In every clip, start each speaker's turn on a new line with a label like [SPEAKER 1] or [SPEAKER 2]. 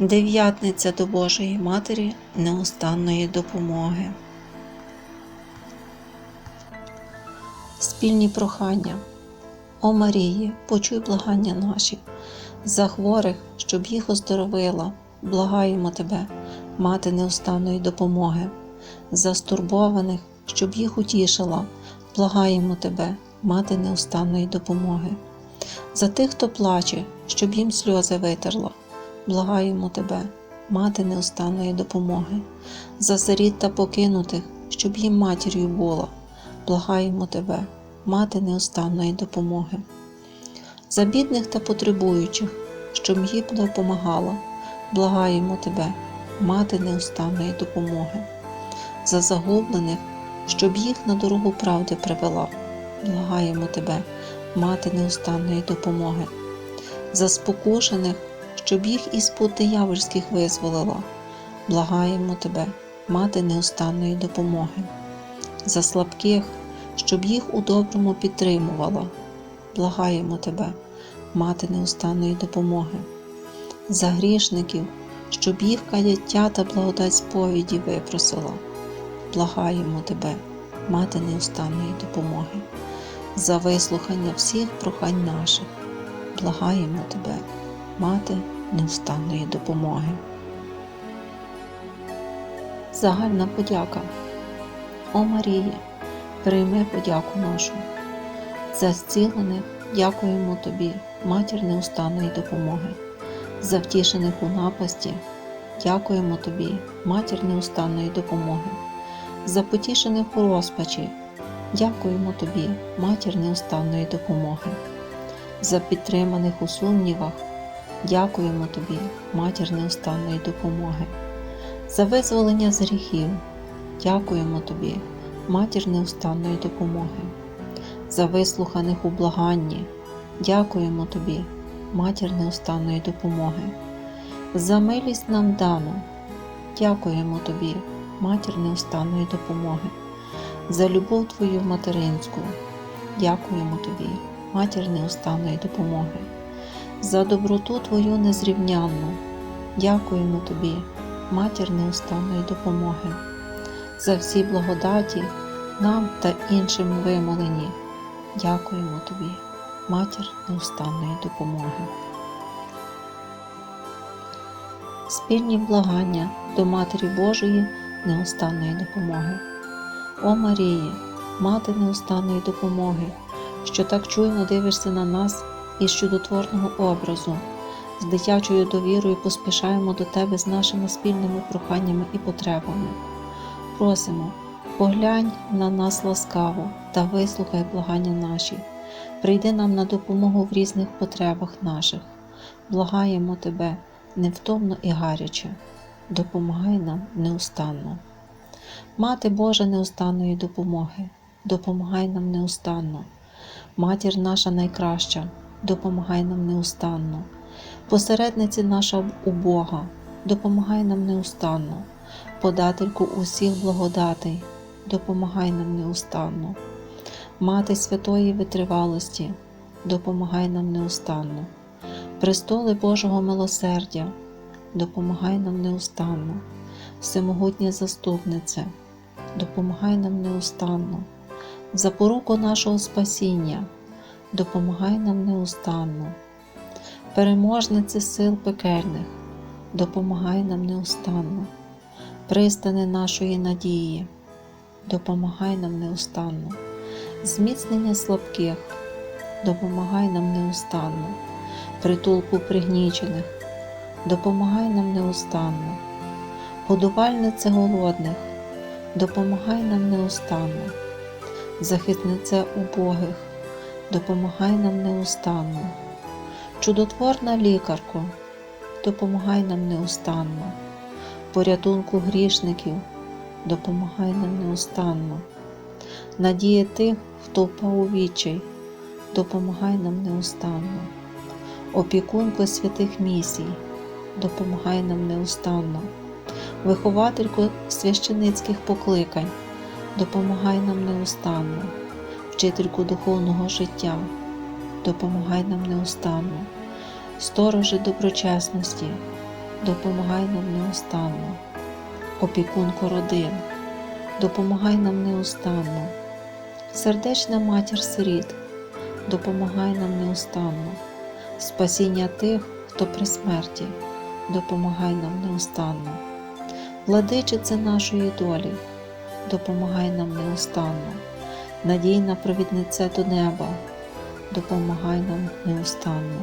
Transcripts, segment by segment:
[SPEAKER 1] Дев'ятниця до Божої Матері неустанної допомоги. Спільні прохання. О Марії, почуй благання наші, за хворих, щоб їх оздоровила, благаємо Тебе, мати неустанної допомоги, за стурбованих, щоб їх утішила, благаємо Тебе, мати неустанної допомоги, за тих, хто плаче, щоб їм сльози витерла, благаємо Тебе, мати неустанної допомоги, за сиріт та покинутих, щоб їм матір'ю була, благаємо Тебе, мати неустанної допомоги, за бідних та потребуючих, щоб їм допомагала, благаємо Тебе, мати неустанної допомоги, за загублених, щоб їх на дорогу правди привела, благаємо Тебе, мати неустанної допомоги, за спокушених, щоб їх із пут диявольських визволила, благаємо Тебе, мати неустанної допомоги, за слабких, щоб їх у доброму підтримувала, благаємо Тебе, мати неустанної допомоги, за грішників, щоб їх каяття та благодать сповіді випросила, благаємо Тебе, мати неустанної допомоги, за вислухання всіх прохань наших, благаємо Тебе, мати неустанної допомоги. Загальна подяка. О Марії, прийми подяку нашу. За зцілених дякуємо Тобі, матір неустанної допомоги. За втішених у напасті дякуємо Тобі, матір неустанної допомоги. За потішених у розпачі дякуємо Тобі, матір неустанної допомоги. За підтриманих у сумнівах дякуємо Тобі, матір неустанної допомоги. За визволення з гріхів дякуємо Тобі, матір неустанної допомоги. За вислуханих у благанні дякуємо Тобі, матір неустанної допомоги. За милість нам дану дякуємо Тобі, матір неустанної допомоги. За любов Твою материнську дякуємо Тобі, матір неустанної допомоги. За доброту Твою незрівнянну дякуємо Тобі, матір неустанної допомоги. За всі благодаті нам та іншим вимолені. Дякуємо Тобі, матір неустанної допомоги. Спільні благання до Матері Божої неустанної допомоги. О Марії, мати неустанної допомоги, що так чуйно дивишся на нас із чудотворного образу, з дитячою довірою поспішаємо до Тебе з нашими спільними проханнями і потребами. Просимо, поглянь на нас ласкаво та вислухай благання наші. Прийди нам на допомогу в різних потребах наших. Благаємо Тебе невтомно і гаряче, допомагай нам неустанно. Мати Божа неустанної допомоги, допомагай нам неустанно. Матір наша найкраща, допомагай нам неустанно. Посередниці наша у Бога, допомагай нам неустанно. Подательку усіх благодатей, допомагай нам неустанно. Мати святої витривалості, допомагай нам неустанно. Престоли Божого милосердя, допомагай нам неустанно. Всемогутня заступниця, допомагай нам неустанно. Запоруку нашого спасіння, допомагай нам неустанно. Переможниці сил пекельних, допомагай нам неустанно. Пристани нашої надії, допомагай нам неустанно. Зміцнення слабких, допомагай нам неустанно. Притулку пригнічених, допомагай нам неустанно. Годувальнице голодних, допомагай нам неустанно. Захиснице убогих, допомагай нам неустанно. Чудотворна лікарко, допомагай нам неустанно. Порятунку грішників, допомагай нам неустанно. Надія тих, хто впав у відчай, допомагай нам неустанно. Опікунко святих місій, допомагай нам неустанно. Вихователько священицьких покликань, допомагай нам неустанно, вчительку духовного життя, допомагай нам неустанно, сторожи доброчесності, допомагай нам неустанно. Опікунко родин, допомагай нам неустанно. Сердечна матір сиріт, допомагай нам неустанно. Спасіння тих, хто при смерті, допомагай нам неустанно. Владичице нашої долі, допомагай нам неустанно. Надійна провідниця до неба, допомагай нам неустанно.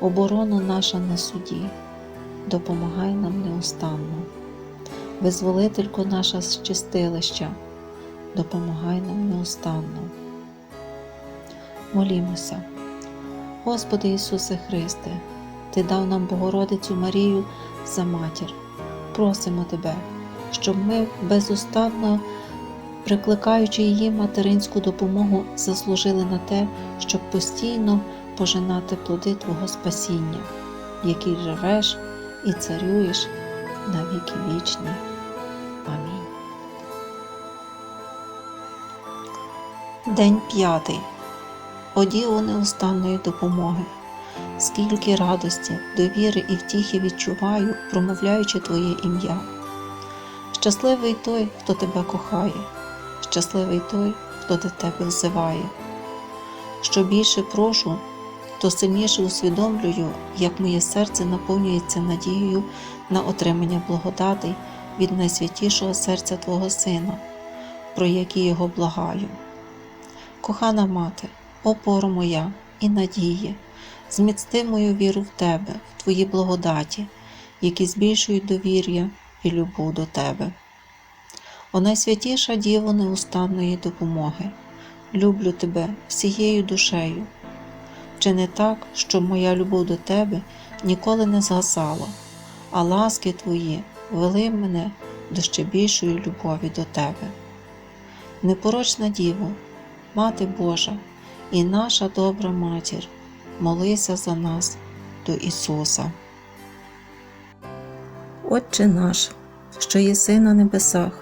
[SPEAKER 1] Оборону наша на суді, допомагай нам неустанно. Визволителько наша з чистилища, допомагай нам неустанно. Молімося. Господи Ісусе Христе, Ти дав нам Богородицю Марію за матір. Просимо Тебе, щоб ми безустанно, прикликаючи її материнську допомогу, заслужили на те, щоб постійно пожинати плоди Твого спасіння, в якій живеш і царюєш на віки вічні. Амінь. День п'ятий. Оділо неустанної допомоги. Скільки радості, довіри і втіхи відчуваю, промовляючи Твоє ім'я. Щасливий той, хто тебе кохає, щасливий той, хто до тебе взиває. Що більше прошу, то сильніше усвідомлюю, як моє серце наповнюється надією на отримання благодатей від найсвятішого серця Твого Сина, про які його благаю. Кохана мати, опора моя і надія, зміцни мою віру в Тебе, в Твої благодаті, які збільшують довір'я і любов до Тебе. О найсвятіша Діво неустанної допомоги, люблю Тебе всією душею. Вчини так, щоб моя любов до Тебе ніколи не згасала, а ласки Твої вели мене до ще більшої любові до Тебе. Непорочна Діво, Мати Божа і наша добра матір, молися за нас до Ісуса. Отче наш, що єси на небесах,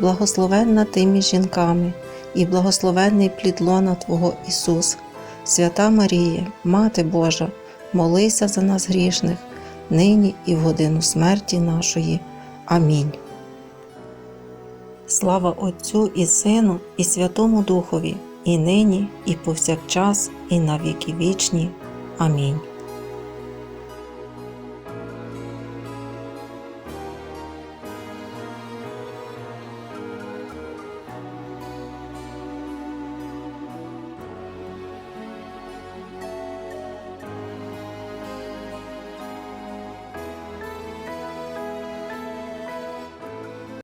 [SPEAKER 1] благословенна ти між жінками, і благословенний плід лона Твого Ісус. Свята Маріє, Мати Божа, молися за нас грішних, нині і в годину смерті нашої. Амінь. Слава Отцю і Сину, і Святому Духові, і нині, і повсякчас, і на віки вічні. Амінь.